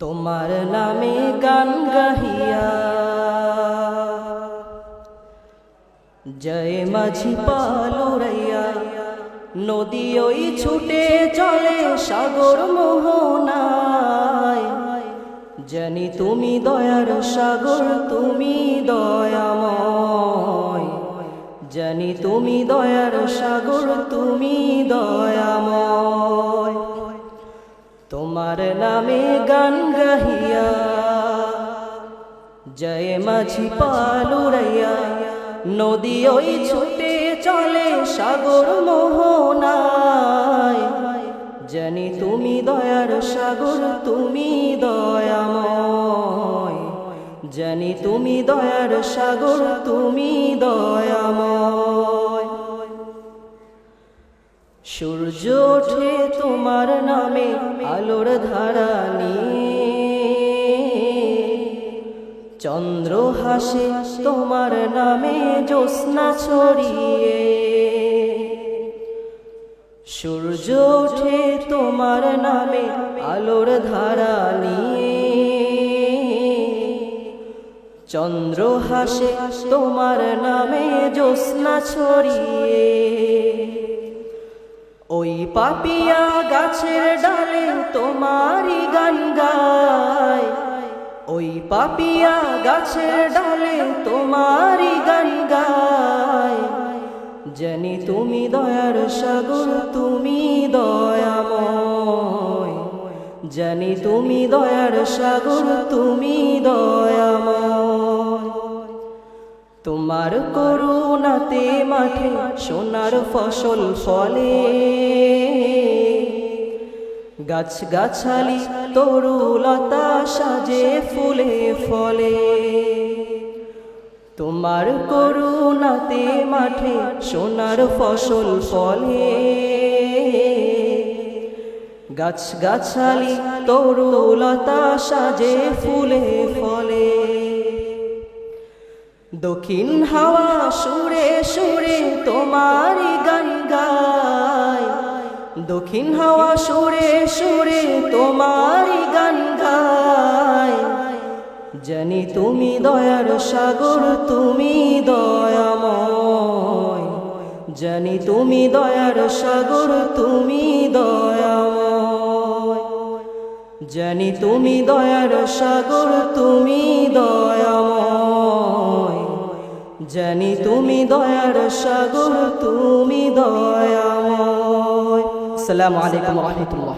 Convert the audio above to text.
তোমার নামে গান গাহিয়া। জয় মাঝি পালুরাইয়া, নদী ওই ছুটে চলে সাগর মোহনায়। জানি তুমি দয়ার সাগর, তুমি দয়াময়। জানি তুমি দয়ার সাগর, তুমি দয়াময়। তোমার নামে গান গাহিয়া, জয় মাঝি পালুরাইয়া, নদী ওই ছুটে চলে সাগর মোহনায়। জানি তুমি দয়ার সাগর, তুমি দয়াময়। জানি তুমি দয়ার সাগর, তুমি দয়াময়। সূর্য ওঠে তোমার নামে, আলোর ধারা চন্দ্র হাসে তোমার নামে জ্যোৎস্না ছড়িয়ে। সূর্য ওঠে তোমার নামে, আলোর ধারা চন্দ্র হাসে তোমার নামে জ্যোৎস্না ছড়িয়ে। পাপিয়া গাছের ডালে তোমারি গান গায়। ওই পাপিয়া গাছের ডালে তোমারি গান গায়। জানি তুমি দয়ার সাগর, তুমি দয়াময়। জানি তুমি দয়ার সাগর, তুমি দয়াময়। তোমার করুণাতে মাঠে সোনার ফসল ফলে। গাছ গাছালি তরুলতা সাজে ফুলে ফলে। তোমার করুণাতে মাঠে সোনার ফসল ফলে। গাছ গাছালি তরুলতা সাজে ফুলে ফলে। দক্ষিণ হাওয়া সুরে সুরে তোমারই গান গায়। দক্ষিণ হাওয়া সুরে সুরে তোমারই গান গায়। জানি তুমি দয়ার সাগর, তুমি দয়াময়। জানি তুমি দয়ার সাগর, তুমি দয়াময়। জানি তুমি দয়ার সাগর, তুমি জানি তুমি দয়ার সাগর তুমি দয়াময়। আসসালামু আলাইকুম রহমতুল্লাহ।